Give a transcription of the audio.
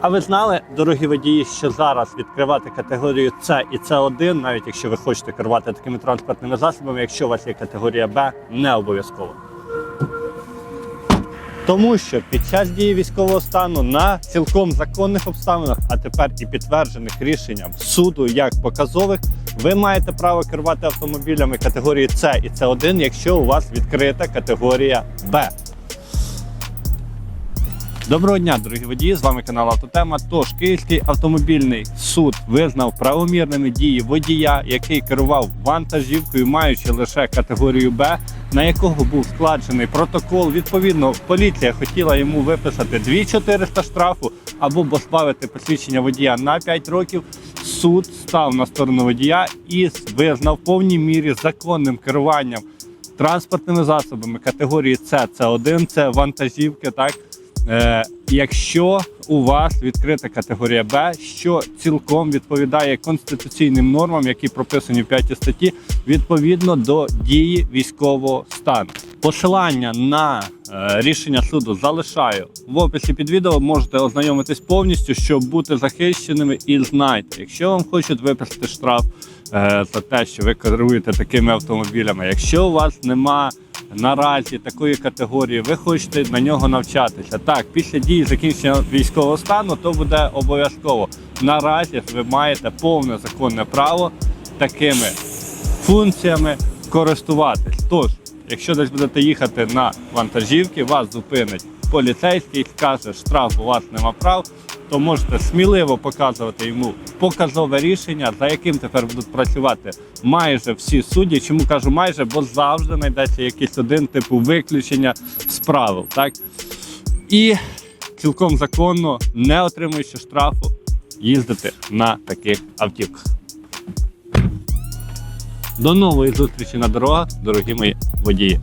А ви знали, дорогі водії, що зараз відкривати категорію С і С1, навіть якщо ви хочете керувати такими транспортними засобами, якщо у вас є категорія Б, не обов'язково. Тому що під час дії військового стану на цілком законних обставинах, а тепер і підтверджених рішенням суду як показових, ви маєте право керувати автомобілями категорії С і С1, якщо у вас відкрита категорія Б. Доброго дня, дорогі водії! З вами канал Автотема. Тож Київський автомобільний суд визнав правомірними дії водія, який керував вантажівкою, маючи лише категорію Б, на якого був складений протокол. Відповідно, поліція хотіла йому виписати 2400 штрафу або позбавити посвідчення водія на 5 років. Суд став на сторону водія і визнав в повній мірі законним керуванням транспортними засобами категорії С, С1, це вантажівки, так. Е, якщо у вас відкрита категорія Б, що цілком відповідає конституційним нормам, які прописані в 5 статті, відповідно до дії військового стану. Посилання на е, рішення суду залишаю в описі під відео. Можете ознайомитись повністю, щоб бути захищеними. І знайте, якщо вам хочуть виписати штраф е, за те, що ви керуєте такими автомобілями, якщо у вас нема наразі такої категорії, ви хочете на нього навчатися. Так, після дії закінчення військового стану то буде обов'язково. Наразі ви маєте повне законне право такими функціями користуватись. Тож, якщо десь будете їхати на вантажівки, вас зупинить поліцейський, скаже, штраф у вас нема прав, то можете сміливо показувати йому показове рішення, за яким тепер будуть працювати майже всі судді. Чому кажу майже, бо завжди знайдеться якийсь один типу виключення з правил. Так? І цілком законно, не отримуючи штрафу, їздити на таких автівках. До нової зустрічі на дорогах, дорогі мої водії.